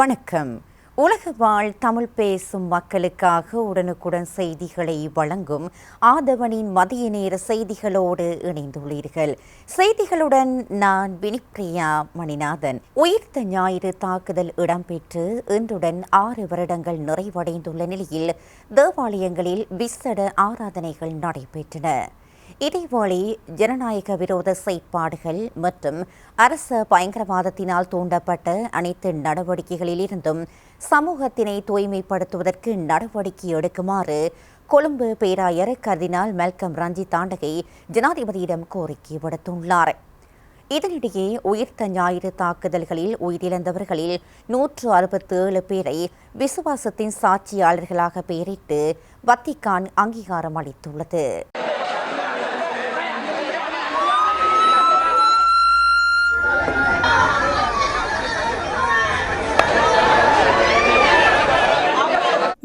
வணக்கம். உலக வாழ் தமிழ் பேசும் மக்களுக்காக உடனுக்குடன் செய்திகளை வழங்கும் ஆதவனின் மதிய நேர செய்திகளோடு இணைந்துள்ளீர்கள். செய்திகளுடன் நான் வினிப்பிரியா மணிநாதன். உயிர்த்த ஞாயிறு தாக்குதல் இடம்பெற்று இன்றுடன் ஆறு வருடங்கள் நிறைவடைந்துள்ள நிலையில் தேவாலயங்களில் விசட ஆராதனைகள் நடைபெற்றன. இதேவேளை ஜனநாயக விரோத செயற்பாடுகள் மற்றும் அரச பயங்கரவாதத்தினால் தூண்டப்பட்ட அனைத்து நடவடிக்கைகளிலிருந்தும் சமூகத்தினை தூய்மைப்படுத்துவதற்கு நடவடிக்கை எடுக்குமாறு கொழும்பு பேராயர் கர்தினால் மெல்கம் ரஞ்சித் தாண்டகை ஜனாதிபதியிடம் கோரிக்கை விடுத்துள்ளார். இதனிடையே உயிர்த்த ஞாயிறு தாக்குதல்களில் உயிரிழந்தவர்களில் நூற்று அறுபத்தி ஏழு பேரை விசுவாசத்தின் சாட்சியாளர்களாக பெயரிட்டு வத்திக்கான் அங்கீகாரம் அளித்துள்ளது.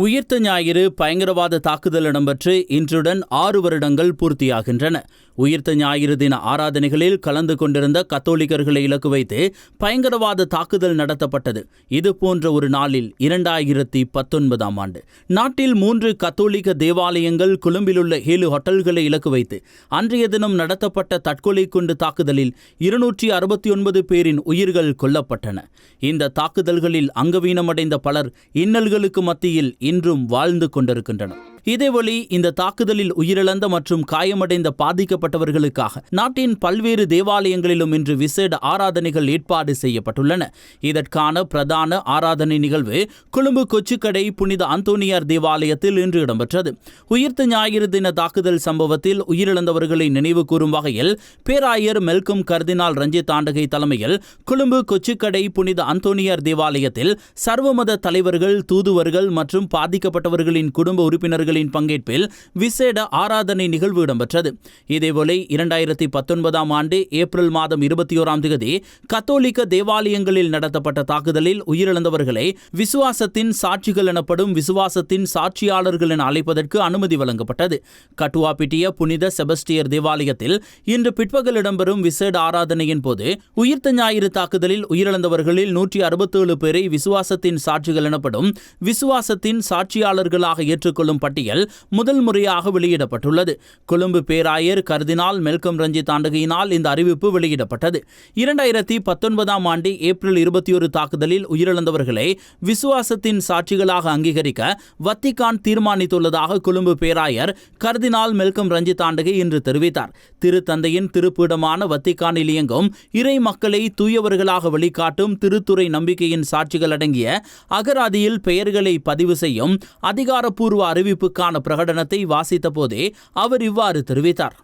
உயிர்த்த ஞாயிறு பயங்கரவாத தாக்குதல் இடம்பெற்று இன்றுடன் ஆறு வருடங்கள் பூர்த்தியாகின்றன. உயிர்த்த ஞாயிறு தின ஆராதனைகளில் கலந்து கொண்டிருந்த கத்தோலிக்கர்களை இலக்கு வைத்து பயங்கரவாத தாக்குதல் நடத்தப்பட்டது. இது போன்ற ஒரு நாளில் இரண்டாயிரத்தி பத்தொன்பதாம் ஆண்டு. நாட்டில் மூன்று கத்தோலிக்க தேவாலயங்கள் கொழும்பிலுள்ள ஏழு ஹோட்டல்களை இலக்கு வைத்து அன்றைய தினம் நடத்தப்பட்ட தற்கொலை குண்டு தாக்குதலில் இருநூற்றி அறுபத்தி ஒன்பது பேரின் உயிர்கள் கொல்லப்பட்டன. இந்த தாக்குதல்களில் அங்கவீனமடைந்த பலர் இன்னல்களுக்கு மத்தியில் இன்றும் வாழ்ந்து கொண்டிருக்கின்றனர். இதேவழி இந்த தாக்குதலில் உயிரிழந்த மற்றும் காயமடைந்த பாதிக்கப்பட்டவர்களுக்காக நாட்டின் பல்வேறு தேவாலயங்களிலும் இன்று விசேட ஆராதனைகள் ஏற்பாடு செய்யப்பட்டுள்ளன. இதற்கான பிரதான ஆராதனை நிகழ்வு கொழும்பு கொச்சிக்கடை புனித அந்தோனியார் தேவாலயத்தில் இன்று இடம்பெற்றது. உயிர்த்த ஞாயிறு தின தாக்குதல் சம்பவத்தில் உயிரிழந்தவர்களை நினைவு கூறும் வகையில் பேராயர் மெல்கம் கர்தினால் ரஞ்சித் ஆண்டகை தலைமையில் கொழும்பு கொச்சிக்கடை புனித அந்தோனியார் தேவாலயத்தில் சர்வமத தலைவர்கள் தூதுவர்கள் மற்றும் பாதிக்கப்பட்டவர்களின் குடும்ப உறுப்பினர்கள் உறுப்பினர்களின் பங்கேற்பில் விசேட ஆராதனை நிகழ்வு இடம்பெற்றது. இதேபோல இரண்டாயிரத்தி பத்தொன்பதாம் ஆண்டு ஏப்ரல் மாதம் இருபத்தி ஓராம் தேதி கத்தோலிக்க தேவாலயங்களில் நடத்தப்பட்ட தாக்குதலில் உயிரிழந்தவர்களை விசுவாசத்தின் சாட்சிகள் எனப்படும் விசுவாசத்தின் சாட்சியாளர்கள் என அழைப்பதற்கு அனுமதி வழங்கப்பட்டது. கட்டுவாப்பிட்டிய புனித செபஸ்டியர் தேவாலயத்தில் இன்று பிற்பகல் இடம்பெறும் விசேட ஆராதனையின் போது உயிர்த்த ஞாயிறு தாக்குதலில் உயிரிழந்தவர்களில் நூற்றி அறுபத்தேழு பேரை விசுவாசத்தின் சாட்சிகள் எனப்படும் விசுவாசத்தின் சாட்சியாளர்களாக ஏற்றுக்கொள்ளும் பட்டியல் பட்டியல் முதல் முறையாக வெளியிடப்பட்டுள்ளது. கொழும்பு பேராயர் கர்தினால் மெல்கம் ரஞ்சித் ஆண்டகையினால் இந்த அறிவிப்பு வெளியிடப்பட்டது. இரண்டாயிரத்தி பத்தொன்பதாம் ஆண்டு ஏப்ரல் இருபத்தி ஒரு தாக்குதலில் உயிரிழந்தவர்களை விசுவாசத்தின் சாட்சிகளாக அங்கீகரிக்க வத்திகான் தீர்மானித்துள்ளதாக கொழும்பு பேராயர் கர்தினால் மெல்கம் ரஞ்சித் ஆண்டகை இன்று தெரிவித்தார். திருத்தந்தையின் திருப்பீடமான வத்திகானில் இயங்கும் இறை மக்களை தூயவர்களாக வழிகாட்டும் திருத்துறை நம்பிக்கையின் சாட்சிகள் அடங்கிய அகராதியில் பெயர்களை பதிவு செய்யும் அதிகாரப்பூர்வ அறிவிப்பு அறிவிப்புக்கான பிரகடனத்தை வாசித்த போதே அவர் இவ்வாறு தெரிவித்தார்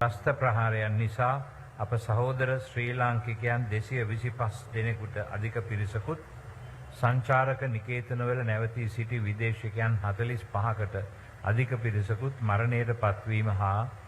ප්‍රස්ථ ප්‍රහාරයන් නිසා අප සහෝදර ශ්‍රී ලාංකිකයන් දෙසිය විසි පස් දෙනෙකුට අධික පිරිසකුත් සංචාරක නිකේතනවල නැවතී සිටි විදේශකයන් හතලිස් පහකට අධික පිරිසකුත් මරණයට පත්වීම හා පන්සීයකට අධික පිරිස.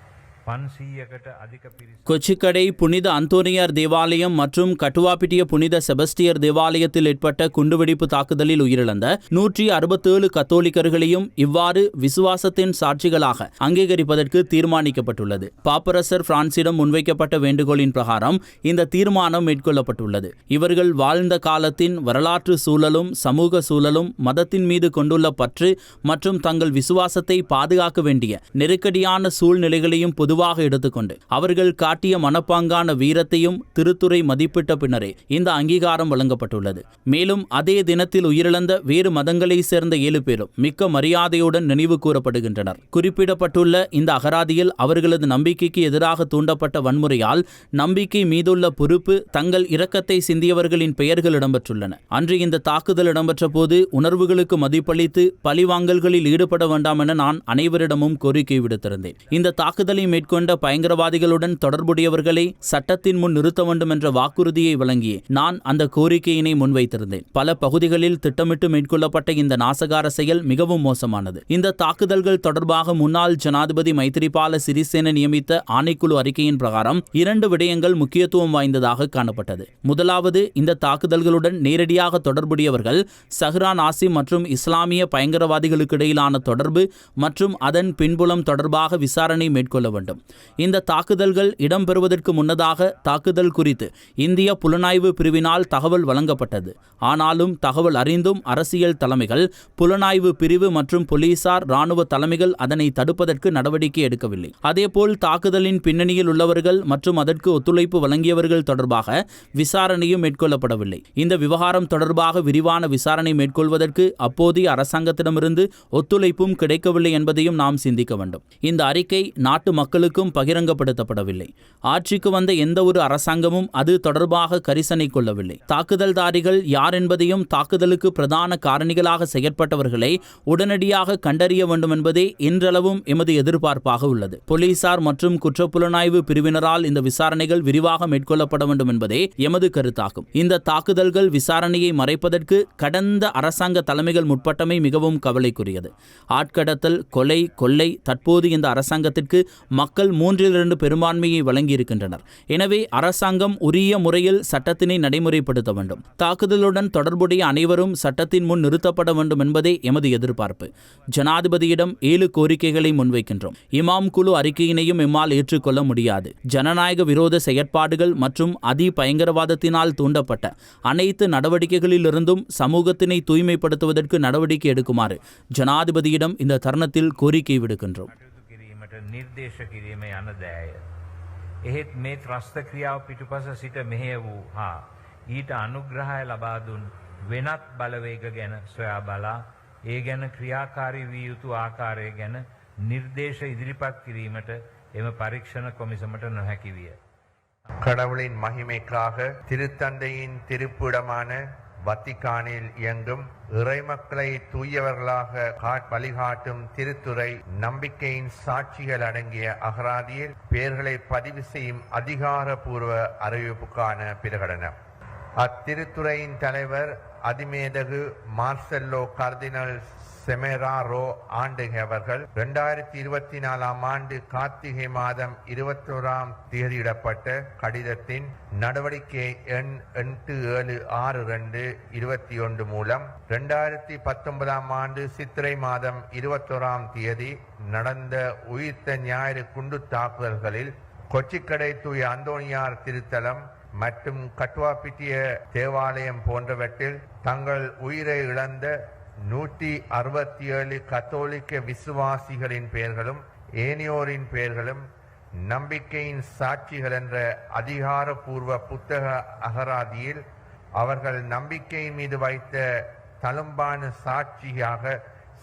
கொச்சிக்கடை புனித அந்தோனியார் தேவாலயம் மற்றும் கட்டுவாப்பிட்டிய புனித செபஸ்டியர் தேவாலயத்தில் ஏற்பட்ட குண்டுவெடிப்பு தாக்குதலில் உயிரிழந்த நூற்றி அறுபத்தேழு கத்தோலிக்கர்களையும் இவ்வாறு விசுவாசத்தின் சாட்சிகளாக அங்கீகரிப்பதற்கு தீர்மானிக்கப்பட்டுள்ளது. பாப்பரசர் பிரான்சிடம் முன்வைக்கப்பட்ட வேண்டுகோளின் பிரகாரம் இந்த தீர்மானம் மேற்கொள்ளப்பட்டுள்ளது. இவர்கள் வாழ்ந்த காலத்தின் வரலாற்று சூழலும் சமூக சூழலும் மதத்தின் மீது கொண்டுள்ள பற்று மற்றும் தங்கள் விசுவாசத்தை பாதுகாக்க வேண்டிய நெருக்கடியான சூழ்நிலைகளையும் பொதுவாக எடுத்துக்கொண்டு அவர்கள் காட்டிய மனப்பாங்கான வீரத்தையும் திருத்துறை மதிப்பிட்ட பின்னரே இந்த அங்கீகாரம் வழங்கப்பட்டுள்ளது. மேலும் அதே தினத்தில் உயிரிழந்த வேறு மதங்களை சேர்ந்த ஏழு பேரும் மிக்க மரியாதையுடன் நினைவு கூறப்படுகின்றனர். குறிப்பிடப்பட்டுள்ள இந்த அகராதியில் அவர்களது நம்பிக்கைக்கு எதிராக தூண்டப்பட்ட வன்முறையால் நம்பிக்கை மீதுள்ள பொறுப்பு தங்கள் இரக்கத்தை சிந்தியவர்களின் பெயர்கள் இடம்பெற்றுள்ளன. அன்று இந்த தாக்குதல் இடம்பெற்ற போது உணர்வுகளுக்கு மதிப்பளித்து பழிவாங்கல்களில் ஈடுபட வேண்டாம் என நான் அனைவரிடமும் கோரிக்கை விடுத்திருந்தேன். இந்த தாக்குதலை மேற்கொண்ட பயங்கரவாதிகளுடன் தொடர்புடையவர்களை சட்டத்தின் முன் நிறுத்த வேண்டும் என்ற வாக்குறுதியை வழங்கி நான் அந்த கோரிக்கையினை முன்வைத்திருந்தேன். பல பகுதிகளில் திட்டமிட்டு மேற்கொள்ளப்பட்ட இந்த நாசகார செயல் மிகவும் மோசமானது. இந்த தாக்குதல்கள் தொடர்பாக முன்னாள் ஜனாதிபதி மைத்திரிபால சிறிசேன நியமித்த ஆணைக்குழு அறிக்கையின் பிரகாரம் இரண்டு விடயங்கள் முக்கியத்துவம் வாய்ந்ததாக காணப்பட்டது. முதலாவது இந்த தாக்குதல்களுடன் நேரடியாக தொடர்புடையவர்கள் சஹ்ரான் ஆசிம் மற்றும் இஸ்லாமிய பயங்கரவாதிகளுக்கு இடையிலான தொடர்பு மற்றும் அதன் பின்புலம் தொடர்பாக விசாரணை மேற்கொள்ள வேண்டும். வேண்டும். இந்த தாக்குதல்கள் இடம்பெறுவதற்கு முன்னதாக தாக்குதல் குறித்து இந்திய புலனாய்வு பிரிவினால் தகவல் வழங்கப்பட்டது. ஆனாலும் தகவல் அறிந்தும் அரசியல் தலைமைகள் புலனாய்வு பிரிவு மற்றும் போலீசார் ராணுவ தலைமைகள் அதனை தடுப்பதற்கு நடவடிக்கை எடுக்கவில்லை. அதேபோல் தாக்குதலின் பின்னணியில் உள்ளவர்கள் மற்றும் அதற்கு ஒத்துழைப்பு வழங்கியவர்கள் தொடர்பாக விசாரணையும் மேற்கொள்ளப்படவில்லை. இந்த விவகாரம் தொடர்பாக விரிவான விசாரணை மேற்கொள்வதற்கு அப்போதைய அரசாங்கத்திடமிருந்து ஒத்துழைப்பும் கிடைக்கவில்லை என்பதையும் நாம் சிந்திக்க வேண்டும். இந்த அறிக்கை நாட்டு மக்கள் மக்களுக்கும் பகிரங்கப்படுத்தப்படவில்லை. ஆட்சிக்கு வந்த எந்த ஒரு அரசாங்கமும் அது தொடர்பாக கரிசனை கொள்ளவில்லை. தாக்குதல்தாரிகள் யார் என்பதையும் தாக்குதலுக்கு பிரதான காரணிகளாக செயற்பட்டவர்களை உடனடியாக கண்டறிய வேண்டும் என்பதே இன்றளவும் எமது எதிர்பார்ப்பாக உள்ளது. போலீசார் மற்றும் குற்றப்புலனாய்வு பிரிவினரால் இந்த விசாரணைகள் விரிவாக மேற்கொள்ளப்பட வேண்டும் என்பதே எமது கருத்தாகும். இந்த தாக்குதல்கள் விசாரணையை மறைப்பதற்கு கடந்த அரசாங்க தலைமைகள் முற்பட்டமை மிகவும் கவலைக்குரியது. ஆட்கடத்தல் கொலை கொள்ளை தற்போது இந்த அரசாங்கத்திற்கு மக்கள் மக்கள் மூன்றில் இரண்டு பெரும்பான்மையை வழங்கியிருக்கின்றனர். எனவே அரசாங்கம் உரிய முறையில் சட்டத்தினை நடைமுறைப்படுத்த வேண்டும். தாக்குதலுடன் தொடர்புடைய அனைவரும் சட்டத்தின் முன் நிறுத்தப்பட வேண்டும் என்பதே எமது எதிர்பார்ப்பு. ஜனாதிபதியிடம் ஏழு கோரிக்கைகளை முன்வைக்கின்றோம். இமாம் குழு அறிக்கையினையும் இம்மால் ஏற்றுக்கொள்ள முடியாது. ஜனநாயக விரோத செயற்பாடுகள் மற்றும் அதி பயங்கரவாதத்தினால் தூண்டப்பட்ட அனைத்து நடவடிக்கைகளிலிருந்தும் சமூகத்தினை தூய்மைப்படுத்துவதற்கு நடவடிக்கை எடுக்குமாறு ஜனாதிபதியிடம் இந்த தருணத்தில் கோரிக்கை விடுக்கின்றோம். කිරීමට නිර්දේශ කිරීම යන දෑය. එහෙත් මේ ත්‍රස්ත ක්‍රියාව පිටුපස සිට මෙහෙය වූ හා ඊට අනුග්‍රහය ලබාදුන් වෙනත් බලවේග ගැන සොයා බලා ඒ ගැන ක්‍රියාකාරී වී යුතු ආකාරය ගැන නිර්දේශ ඉදිරිපත් කිරීමට එම පරීක්ෂණ කොමිසමට නොහැකි විය. கடவுளின் மகிமைக்காக திருத்தந்தையின் திருப்பிடமான வத்திக்கானில் இயங்கும் இறைமக்களை தூயவர்களாக வழிகாட்டும் திருத்துறை நம்பிக்கையின் சாட்சிகள் அடங்கிய அகராதியில் பெயர்களை பதிவு செய்யும் அதிகாரபூர்வ அறிவிப்புக்கான பிரகடனம். அத்திருத்துறையின் தலைவர் அதிமேதகு மார்செல்லோ கர்தினல் செமெராரோ ஆண்டுகை அவர்கள் இரண்டாயிரத்தி இருபத்தி நாலாம் ஆண்டு கார்த்திகை மாதம் இருபத்தோராம் தேதியிடப்பட்ட கடிதத்தின் நடவடிக்கை எண் எட்டு ஏழு ஆறு ரெண்டு இருபத்தி ஒன்று மூலம் இரண்டாயிரத்தி பத்தொன்பதாம் ஆண்டு சித்திரை மாதம் இருபத்தோராம் தேதி நடந்த உயிர்த்த ஞாயிறு குண்டு தாக்குதல்களில் கொச்சிக்கடை தூய அந்தோணியார் திருத்தலம் மற்றும் கட்வாபிட்டிய தேவாலயம் போன்றவற்றில் தங்கள் உயிரை இழந்த நூற்றி அறுபத்தி ஏழு கத்தோலிக்க விசுவாசிகளின் பெயர்களும் ஏனியோரின் பெயர்களும் நம்பிக்கையின் சாட்சிகள் என்ற அதிகாரப்பூர்வ புத்தக அகராதியில் அவர்கள் நம்பிக்கையின் மீது வைத்த தழும்பான சாட்சியாக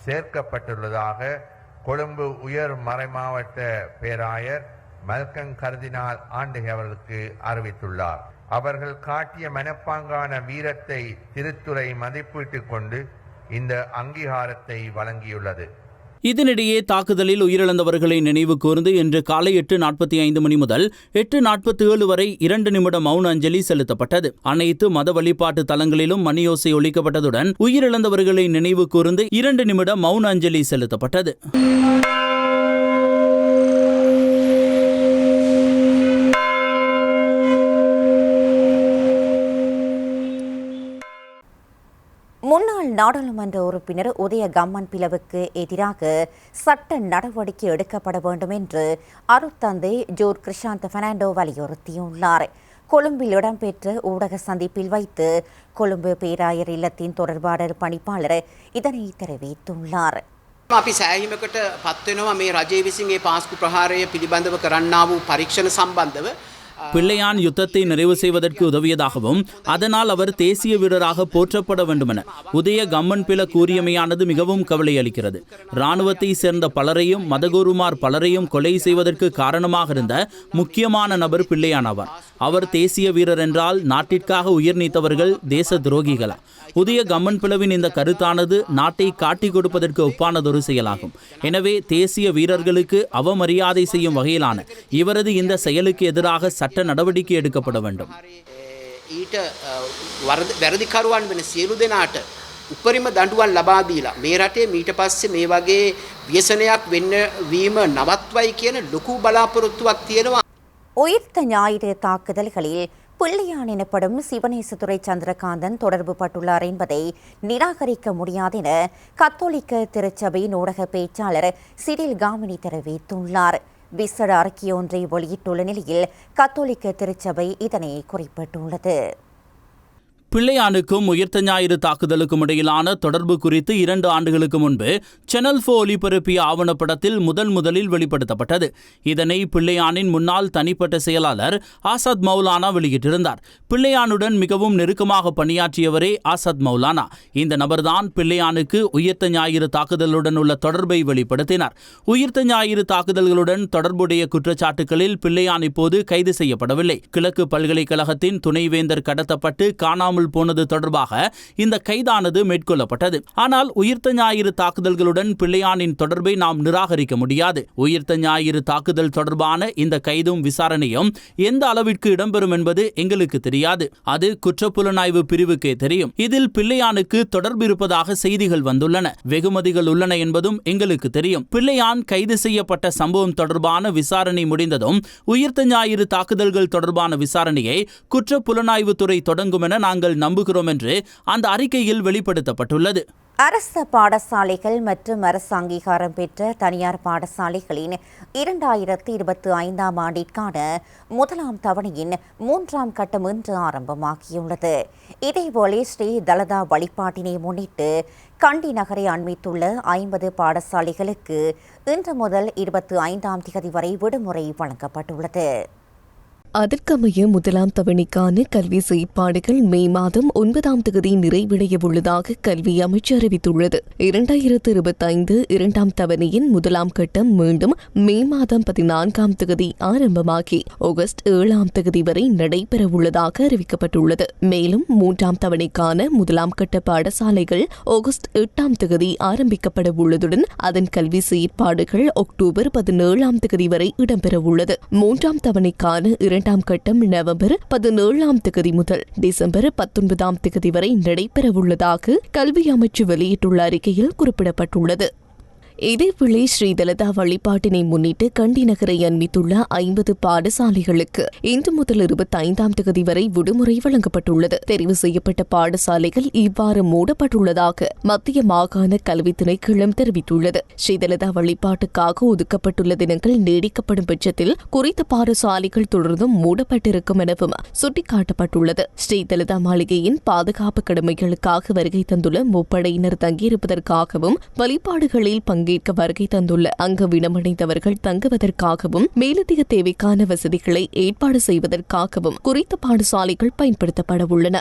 சேர்க்கப்பட்டுள்ளதாக கொழும்பு உயர் மறைமாவட்ட பேராயர் மல்கங் கருதினால் ஆண்டுகை அவர்களுக்கு அறிவித்துள்ளார். அவர்கள் காட்டிய மனப்பாங்கான வீரத்தை திருத்துறை மதிப்பிட்டுக் கொண்டு இந்த அங்கீகாரத்தை வழங்கியுள்ளது. இதனிடையே தாக்குதலில் உயிரிழந்தவர்களை நினைவு கூர்ந்து இன்று காலை எட்டு நாற்பத்தி ஐந்து மணி முதல் எட்டு நாற்பத்தி ஏழு வரை இரண்டு நிமிட மௌன அஞ்சலி செலுத்தப்பட்டது. அனைத்து மத வழிபாட்டு தலங்களிலும் மணியோசை ஒழிக்கப்பட்டதுடன் உயிரிழந்தவர்களை நினைவு கூர்ந்து இரண்டு நிமிட மௌன அஞ்சலி செலுத்தப்பட்டது. முன்னாள் நாடாளுமன்ற உறுப்பினர் உதய கம்மன் பிளவுக்கு எதிராக சட்ட நடவடிக்கை எடுக்கப்பட வேண்டும் என்று அருத்தந்தை ஜோர் கிருஷாந்த் பெர்னாண்டோ வலியுறுத்தியுள்ளார் கொழும்பில் இடம்பெற்ற ஊடக சந்திப்பில் வைத்து கொழும்பு பேராயர் இல்லத்தின் தொடர்பாளர் பணிப்பாளர் இதனை தெரிவித்துள்ளார் අපි සෑහිමකට පත්වෙනවා මේ රජය විසින් ඒ පාස්කු ප්‍රහාරය පිළිබඳව කරන්නා වූ පරීක්ෂණ සම්බන්ධව பிள்ளையான் யுத்தத்தை நிறைவு செய்வதற்கு உதவியதாகவும் அதனால் அவர் தேசிய வீரராக போற்றப்பட வேண்டுமென உதய கம்மன் பில கூறியமையானது மிகவும் கவலை அளிக்கிறது. இராணுவத்தை சேர்ந்த பலரையும் மதகுருமார் பலரையும் கொலை செய்வதற்கு காரணமாக இருந்த முக்கியமான நபர் பிள்ளையான் ஆவார். அவர் தேசிய வீரர் என்றால் நாட்டிற்காக உயிர் நீத்தவர்கள் தேச துரோகிகளா? புதிய கம்மன் பிளவின் இந்த கருத்தானது நாட்டை காட்டிக் கொடுப்பதற்கு ஒப்பானதொரு செயலாகும் எனவே தேசிய வீரர்களுக்கு அவமரியாதை செய்யும் வகையிலான இவரது இந்த செயலுக்கு எதிராக சட்ட நடவடிக்கை எடுக்கப்பட வேண்டும் ඊට වරද වැරදිකරුවන් වෙන සියලු දෙනාට උපරිම දඩුවන් ලබාදීලා මේ රටේ මීට පස්සේ මේ වගේ ව්‍යසනයක් වෙන්න වීම නවත්වයි කියන ලොකු බලාපොරොත්තුවක් තියෙනවා உயிர்த்த ஞாயிறு தாக்குதல்களில் பிள்ளையான் எனப்படும் சிவனேசதுரை சந்திரகாந்தன் தொடர்பு பட்டுள்ளார் என்பதை நிராகரிக்க முடியாதென கத்தோலிக்க திருச்சபை ஊடக பேச்சாளர் சிறில் காமினி தெரிவித்துள்ளார். விசட அறிக்கையொன்றை வெளியிட்டுள்ள நிலையில் கத்தோலிக்க திருச்சபை இதனை குறிப்பிட்டுள்ளது. பிள்ளையானுக்கும் உயிர்த்த ஞாயிறு தாக்குதலுக்கும் இடையிலான தொடர்பு குறித்து இரண்டு ஆண்டுகளுக்கு முன்பு சேனல் ஃபோ ஒளிபரப்பிய ஆவணப்படத்தில் முதன் முதலில் வெளிப்படுத்தப்பட்டது. இதனை பிள்ளையானின் முன்னாள் தனிப்பட்ட செயலாளர் ஆசாத் மௌலானா வெளியிட்டிருந்தார். பிள்ளையானுடன் மிகவும் நெருக்கமாக பணியாற்றியவரே ஆசாத் மௌலானா. இந்த நபர்தான் பிள்ளையானுக்கு உயிர்த்த ஞாயிறு தாக்குதலுடன் உள்ள தொடர்பை வெளிப்படுத்தினார். உயிர்த்த ஞாயிறு தாக்குதல்களுடன் தொடர்புடைய குற்றச்சாட்டுகளில் பிள்ளையான் இப்போது கைது செய்யப்படவில்லை. கிழக்கு பல்கலைக்கழகத்தின் துணைவேந்தர் கடத்தப்பட்டு காணாமல் காணாமல் போனது தொடர்பாக இந்த கைதானது மேற்கொள்ளப்பட்டது. ஆனால் உயிர்த்த ஞாயிறு தாக்குதல்களுடன் பிள்ளையானின் தொடர்பை நாம் நிராகரிக்க முடியாது. உயிர்த்த ஞாயிறு தாக்குதல் தொடர்பான இந்த கைதும் விசாரணையும் எந்த அளவிற்கு இடம்பெறும் என்பது எங்களுக்கு தெரியாது. அது குற்றப்புலனாய்வு பிரிவுக்கே தெரியும். இதில் பிள்ளையானுக்கு தொடர்பு இருப்பதாக செய்திகள் வந்துள்ளன. வெகுமதிகள் உள்ளன என்பதும் எங்களுக்கு தெரியும். பிள்ளையான் கைது செய்யப்பட்ட சம்பவம் தொடர்பான விசாரணை முடிந்ததும் உயிர்த்த ஞாயிறு தாக்குதல்கள் தொடர்பான விசாரணையை குற்ற புலனாய்வுத்துறை தொடங்கும் என நாங்கள் நம்புகிறோம் என்று அந்த அறிக்கையில் வெளிப்படுத்தப்பட்டுள்ளது. அரச பாடசாலைகள் மற்றும் அரசு அங்கீகாரம் பெற்ற தனியார் பாடசாலைகளின் இரண்டாயிரத்தி இருபத்தி ஐந்தாம் ஆண்டிற்கான முதலாம் தவணையின் மூன்றாம் கட்டம் இன்று ஆரம்பமாகியுள்ளது. இதேபோல ஸ்ரீ தலதா வழிபாட்டினை முன்னிட்டு கண்டி நகரை அண்மித்துள்ள ஐம்பது பாடசாலைகளுக்கு இன்று முதல் இருபத்தி ஐந்தாம் தேதி வரை விடுமுறை வழங்கப்பட்டுள்ளது. அதற்கமைய முதலாம் தவணைக்கான கல்வி செயற்பாடுகள் மே மாதம் ஒன்பதாம் தேதி நிறைவடைய உள்ளதாக கல்வி அமைச்சு அறிவித்துள்ளது. இரண்டாயிரத்து இருபத்தைந்து இரண்டாம் தவணையின் முதலாம் கட்டம் மீண்டும் மே மாதம் பதினான்காம் தேதி ஆரம்பமாகி ஆகஸ்ட் ஏழாம் தேதி வரை நடைபெற உள்ளதாக அறிவிக்கப்பட்டுள்ளது. மேலும் மூன்றாம் தவணைக்கான முதலாம் கட்ட பாடசாலைகள் ஆகஸ்ட் எட்டாம் தேதி ஆரம்பிக்கப்பட உள்ளதுடன் அதன் கல்வி செயற்பாடுகள் அக்டோபர் பதினேழாம் தேதி வரை இடம்பெற உள்ளது மூன்றாம் தவணைக்கான இரண்டாம் கட்டம் நவம்பர் பதினேழாம் தேதி முதல் டிசம்பர் பத்தொன்பதாம் தேதி வரை நடைபெறவுள்ளதாக கல்வி அமைச்சு வெளியிட்டுள்ள அறிக்கையில் குறிப்பிடப்பட்டுள்ளது. இதேவேளை ஸ்ரீதலதா வழிபாட்டினை முன்னிட்டு கண்டி நகரை அண்மித்துள்ள ஐம்பது பாடசாலைகளுக்கு இன்று முதல் இருபத்தி ஐந்தாம் தேதி வரை விடுமுறை வழங்கப்பட்டுள்ளது. தெரிவு செய்யப்பட்ட பாடசாலைகள் இவ்வாறு மூடப்பட்டுள்ளதாக மத்திய மாகாண கல்வி திணைக்களம் தெரிவித்துள்ளது. ஸ்ரீதலதா வழிபாட்டுக்காக ஒதுக்கப்பட்டுள்ள தினங்கள் நீடிக்கப்படும் பட்சத்தில் குறித்த பாடசாலைகள் தொடர்ந்தும் மூடப்பட்டிருக்கும் எனவும் சுட்டிக்காட்டப்பட்டுள்ளது. ஸ்ரீதலதா மாளிகையின் பாதுகாப்பு கடமைகளுக்காக வருகை தந்துள்ள முப்படையினர் தங்கியிருப்பதற்காகவும் வழிபாடுகளில் பங்கு பங்கேற்க வருகை தந்துள்ள அங்கு வினமடைந்தவர்கள் தங்குவதற்காகவும் மேலதிக தேவைக்கான வசதிகளை ஏற்பாடு செய்வதற்காகவும் குறித்த பாடசாலைகள் பயன்படுத்தப்பட உள்ளன.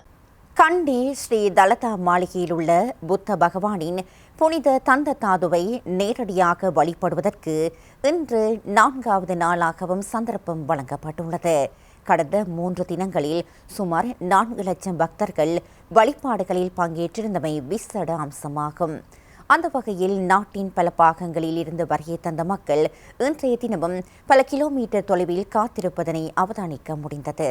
கண்டி ஸ்ரீ தலதா மாளிகையில் உள்ள புத்த பகவானின் புனித தந்த தாதுவை நேரடியாக வழிபடுவதற்கு இன்று நான்காவது நாளாகவும் சந்தர்ப்பம் வழங்கப்பட்டுள்ளது. கடந்த மூன்று தினங்களில் சுமார் நான்கு லட்சம் பக்தர்கள் வழிபாடுகளில் பங்கேற்றிருந்தமை விசேட அம்சமாகும். அந்த வகையில் நாட்டின் பல பாகங்களில் இருந்து வருகை தந்த மக்கள் இன்றைய தினமும் பல கிலோமீட்டர் தொலைவில் காத்திருப்பதனை அவதானிக்க முடிந்தது.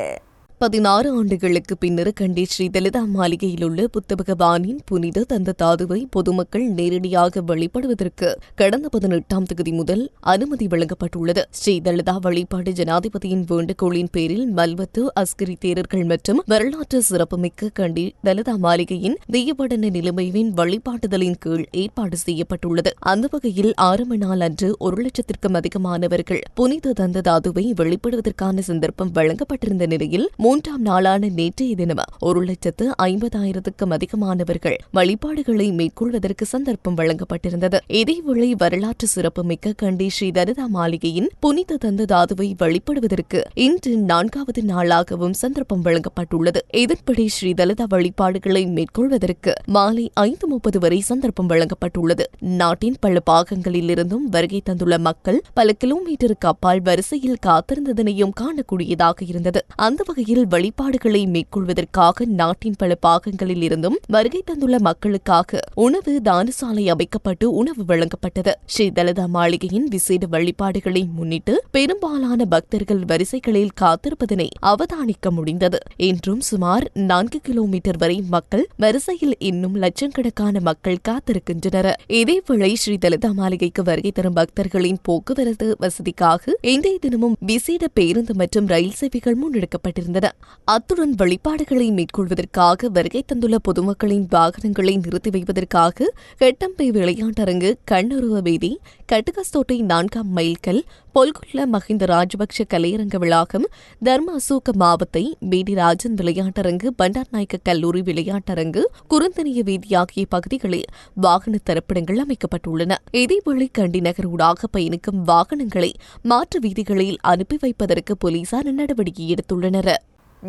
பதினாறு ஆண்டுகளுக்கு பின்னர் கண்டி ஸ்ரீ தலிதா மாளிகையில் உள்ள புத்த பகவானின் புனித தந்த தாதுவை பொதுமக்கள் நேரடியாக வழிபடுவதற்கு கடந்த பதினெட்டாம் தேதி முதல் அனுமதி வழங்கப்பட்டுள்ளது. ஸ்ரீ தலிதா வழிபாடு ஜனாதிபதியின் வேண்டுகோளின் பேரில் மல்வத்து அஸ்கரி தேரர்கள் மற்றும் வரலாற்று சிறப்புமிக்க கண்டி தலிதா மாளிகையின் தீயபடன நிலைமையின் வழிபாட்டுதலின் கீழ் ஏற்பாடு செய்யப்பட்டுள்ளது. அந்த வகையில் ஆரம்ப நாள் அன்று ஒரு லட்சத்திற்கும் அதிகமானவர்கள் புனித தந்த தாதுவை வெளிப்படுவதற்கான சந்தர்ப்பம் வழங்கப்பட்டிருந்த நிலையில் மூன்றாம் நாளான நேற்றைய தினம் ஒரு லட்சத்து ஐம்பதாயிரத்துக்கும் அதிகமானவர்கள் வழிபாடுகளை மேற்கொள்வதற்கு சந்தர்ப்பம் வழங்கப்பட்டிருந்தது. இதேவேளை வரலாற்று சிறப்புமிக்க கண்டி ஸ்ரீ தரிதா மாளிகையின் புனித தந்த தாதுவை வழிபடுவதற்கு இன்று நான்காவது நாளாகவும் சந்தர்ப்பம் வழங்கப்பட்டுள்ளது. இதன்படி ஸ்ரீ தலிதா வழிபாடுகளை மேற்கொள்வதற்கு மாலை ஐந்து முப்பது வரை சந்தர்ப்பம் வழங்கப்பட்டுள்ளது. நாட்டின் பல பாகங்களில் இருந்தும் வருகை தந்துள்ள மக்கள் பல கிலோமீட்டருக்கு அப்பால் வரிசையில் காத்திருந்ததனையும் காணக்கூடியதாக இருந்தது. அந்த வகையில் வழிபாடுகளை மேற்கொள்வதற்காக நாட்டின் பல பாகங்களில் இருந்தும் வருகை தந்துள்ள மக்களுக்காக உணவு தானசாலை அமைக்கப்பட்டு உணவு வழங்கப்பட்டது. ஸ்ரீதலதா மாளிகையின் விசேட வழிபாடுகளை முன்னிட்டு பெரும்பாலான பக்தர்கள் வரிசைகளில் காத்திருப்பதனை அவதானிக்க முடிந்தது. என்றும் சுமார் நான்கு கிலோமீட்டர் வரை மக்கள் வரிசையில் இன்னும் லட்சக்கணக்கான மக்கள் காத்திருக்கின்றனர். இதேவேளை ஸ்ரீ தலிதா மாளிகைக்கு வருகை தரும் பக்தர்களின் போக்குவரத்து வசதிக்காக இன்றைய தினமும் விசேட பேருந்து மற்றும் ரயில் சேவைகள் முன்னெடுக்கப்பட்டிருந்தன. செய்யப்பட்டுள்ளன அத்துடன் வழிபாடுகளை மேற்கொள்வதற்காக வருகை தந்துள்ள பொதுமக்களின் வாகனங்களை நிறுத்தி வைப்பதற்காக கெட்டம்பை விளையாட்டரங்கு கண்ணுருவ வீதி கட்டுகஸ்தோட்டை நான்காம் மைல்கல் பொல்குள்ள மஹிந்த ராஜபக்ஷ கலையரங்க வளாகம் தர்ம அசோக மாவத்தை பி ராஜன் விளையாட்டரங்கு பண்டார்நாயக்க கல்லூரி விளையாட்டரங்கு குறுந்தனிய வீதி ஆகிய பகுதிகளில் வாகன தரப்பிடங்கள் அமைக்கப்பட்டுள்ளன. இதேவேளை கண்டி நகர் ஊடாக பயணிக்கும் வாகனங்களை மாற்று வீதிகளில் அனுப்பி வைப்பதற்கு போலீசார் நடவடிக்கை எடுத்துள்ளனர்.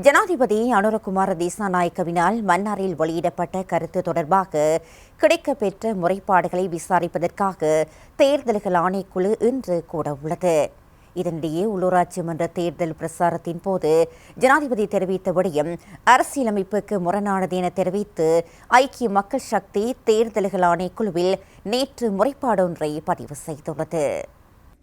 ஜனாதிபதி அனுரகுமார திசாநாயக்கவினால் மன்னாரில் வெளியிடப்பட்ட கருத்து தொடர்பாக கிடைக்கப்பெற்ற முறைப்பாடுகளை விசாரிப்பதற்காக தேர்தல்கள் ஆணைக்குழு இன்று கூட உள்ளது. இதனிடையே உள்ளூராட்சி மன்ற தேர்தல் பிரசாரத்தின் போது ஜனாதிபதி தெரிவித்த விடயம் அரசியலமைப்புக்கு முரணானது என தெரிவித்து ஐக்கிய மக்கள் சக்தி தேர்தல்கள் ஆணைக்குழுவில் நேற்று முறைப்பாடொன்றை பதிவு செய்துள்ளது.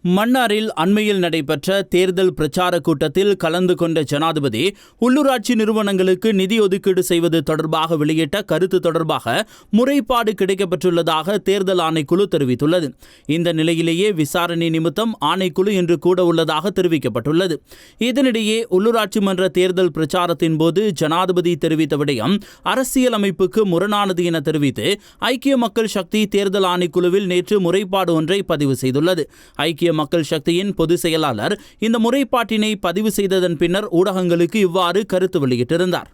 மன்னாரில் அண்மையில் நடைபெற்ற தேர்தல் பிரச்சார கூட்டத்தில் கலந்து கொண்ட ஜனாதிபதி உள்ளூராட்சி நிறுவனங்களுக்கு நிதி ஒதுக்கீடு செய்வது தொடர்பாக வெளியிட்ட கருத்து தொடர்பாக முறைப்பாடு கிடைக்கப்பெற்றுள்ளதாக தேர்தல் ஆணைக்குழு தெரிவித்துள்ளது. இந்த நிலையிலேயே விசாரணை நிமித்தம் ஆணைக்குழு இன்று கூட உள்ளதாக தெரிவிக்கப்பட்டுள்ளது. இதனிடையே உள்ளூராட்சி மன்ற தேர்தல் பிரச்சாரத்தின் போது ஜனாதிபதி தெரிவித்த விடயம் அரசியலமைப்புக்கு முரணானது என தெரிவித்து ஐக்கிய மக்கள் சக்தி தேர்தல் ஆணைக்குழுவில் நேற்று முறைப்பாடு ஒன்றை பதிவு செய்துள்ளது. ஐக்கிய மக்கள் சக்தியின் பொதுச் செயலாளர் இந்த முறைப்பாட்டினை பதிவு செய்ததன் பின்னர் ஊடகங்களுக்கு இவ்வாறு கருத்து வெளியிட்டிருந்தார்.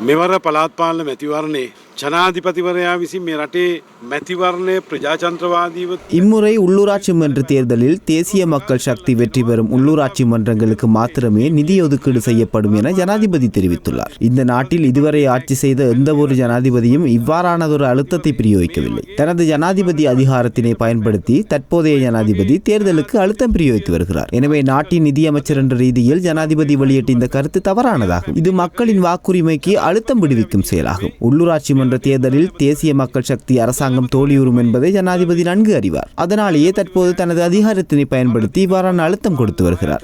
මෙවර පලාත්පාලන මැතිවරණේ ජනාධිපතිවරයා විසින් මේ රටේ මැතිවරණය ප්‍රජාචන්ත්‍රවාදීව இம்முறை உள்ளூராட்சி மன்ற தேர்தலில் தேசிய மக்கள் சக்தி வெற்றி பெறும் உள்ளூராட்சி மன்றங்களுக்கு மாத்திரமே நிதி ஒதுக்கீடு செய்யப்படும் என ஜனாதிபதி தெரிவித்துள்ளார் இந்த நாட்டில் இதுவரை ஆட்சி செய்த எந்த ஒரு ஜனாதிபதியும் இவ்வாறானதொரு அழுத்தத்தை பிரயோகிக்கவில்லை தனது ஜனாதிபதி அதிகாரத்தினை பயன்படுத்தி தற்போதைய ஜனாதிபதி தேர்தலுக்கு அழுத்தம் பிரயோகித்து வருகிறார் எனவே நாட்டின் நிதியமைச்சர் என்ற ரீதியில் ஜனாதிபதி வெளியிட்ட இந்த கருத்து தவறானதாகும் இது மக்களின் வாக்குரிமைக்கு அழுத்தம் விடுவிக்கும் செயலாகும். உள்ளூராட்சி மன்ற தேர்தலில் தேசிய மக்கள் சக்தி அரசாங்கம் தோல்வியுறும் என்பதை ஜனாதிபதி நன்கு அறிவார். அதனாலேயே தற்போது தனது அதிகாரத்தினை பயன்படுத்தி இவ்வாறான அழுத்தம் கொடுத்து வருகிறார்.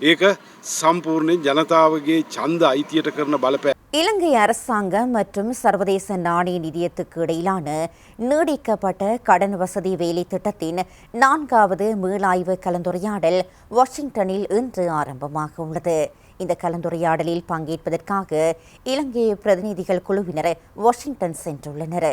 වලට මුදල් දෙන්න කියලා ඒක සම්පූර්ණයෙන් ජනතාවගේ චන්ද අයිතියට කරන බලපෑ இலங்கை அரசாங்கம் மற்றும் சர்வதேச நாணய நிதியத்துக்கு இடையிலான நீடிக்கப்பட்ட கடன் வசதி வேலை திட்டத்தின் நான்காவது மீளாய்வு கலந்துரையாடல் வாஷிங்டனில் இன்று ஆரம்பமாக உள்ளது இந்த கலந்துரையாடலில் பங்கேற்பதற்காக இலங்கை பிரதிநிதிகள் குழுவினர் வாஷிங்டன் சென்றுள்ளனர்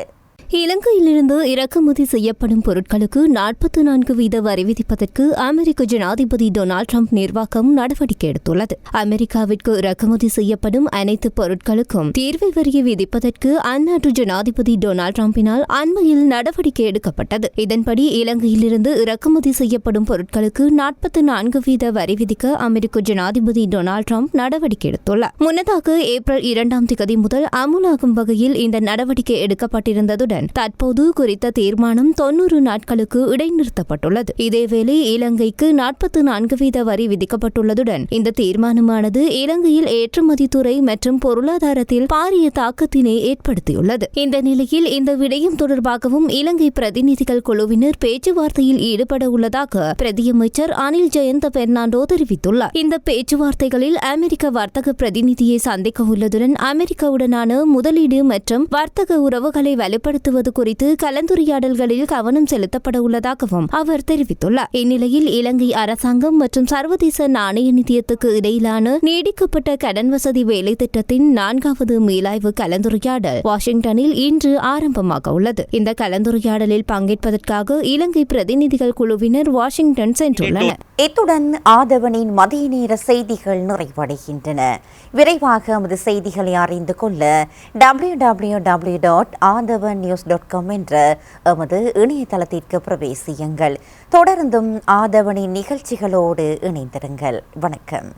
இலங்கையிலிருந்து இறக்குமதி செய்யப்படும் பொருட்களுக்கு நாற்பத்தி நான்கு வீத வரி விதிப்பதற்கு அமெரிக்க ஜனாதிபதி டொனால்ட் ட்ரம்ப் நிர்வாகம் நடவடிக்கை எடுத்துள்ளது. அமெரிக்காவிற்கு இறக்குமதி செய்யப்படும் அனைத்து பொருட்களுக்கும் தீர்வை வரியை விதிப்பதற்கு அந்நாட்டு ஜனாதிபதி டொனால்ட் ட்ரம்பினால் அண்மையில் நடவடிக்கை எடுக்கப்பட்டது. இதன்படி இலங்கையிலிருந்து இறக்குமதி செய்யப்படும் பொருட்களுக்கு நாற்பத்தி நான்கு வீத வரி விதிக்க அமெரிக்க ஜனாதிபதி டொனால்ட் ட்ரம்ப் நடவடிக்கை எடுத்துள்ளார். முன்னதாக ஏப்ரல் இரண்டாம் தேதி முதல் அமுலாகும் வகையில் இந்த நடவடிக்கை எடுக்கப்பட்டிருந்ததுடன் தற்போது குறித்த தீர்மானம் தொன்னூறு நாட்களுக்கு இடைநிறுத்தப்பட்டுள்ளது. இதேவேளை இலங்கைக்கு நாற்பத்தி நான்கு வீத வரி விதிக்கப்பட்டுள்ளதுடன் இந்த தீர்மானமானது இலங்கையில் ஏற்றுமதி துறை மற்றும் பொருளாதாரத்தில் பாரிய தாக்கத்தினை ஏற்படுத்தியுள்ளது. இந்த நிலையில் இந்த விடயம் தொடர்பாகவும் இலங்கை பிரதிநிதிகள் குழுவினர் பேச்சுவார்த்தையில் ஈடுபட உள்ளதாக பிரதியமைச்சர் அனில் ஜெயந்த பெர்னாண்டோ தெரிவித்துள்ளார். இந்த பேச்சுவார்த்தைகளில் அமெரிக்க வர்த்தக பிரதிநிதியை சந்திக்க உள்ளதுடன் அமெரிக்காவுடனான முதலீடு மற்றும் வர்த்தக உறவுகளை வலுப்படுத்த வலுப்படுத்துவது குறித்து கலந்துரையாடல்களில் கவனம் செலுத்தப்பட உள்ளதாகவும் அவர் தெரிவித்துள்ளார். இந்நிலையில் இலங்கை அரசாங்கம் மற்றும் சர்வதேச நாணய நிதியத்துக்கு இடையிலான நீடிக்கப்பட்ட கடன் வசதி வேலை திட்டத்தின் நான்காவது மீளாய்வு கலந்துரையாடல் வாஷிங்டனில் இன்று ஆரம்பமாக உள்ளது. இந்த கலந்துரையாடலில் பங்கேற்பதற்காக இலங்கை பிரதிநிதிகள் குழுவினர் வாஷிங்டன் சென்றுள்ளனர். இத்துடன் ஆதவனின் மதிய நேர செய்திகள் நிறைவடைகின்றன. விரைவாக நமது செய்திகளை அறிந்து கொள்ள W W W dot Athavan news dot com என்ற எமது இணையதளத்திற்கு பிரவேசியுங்கள். தொடர்ந்தும் ஆதவனின் நிகழ்ச்சிகளோடு இணைந்திருங்கள். வணக்கம்.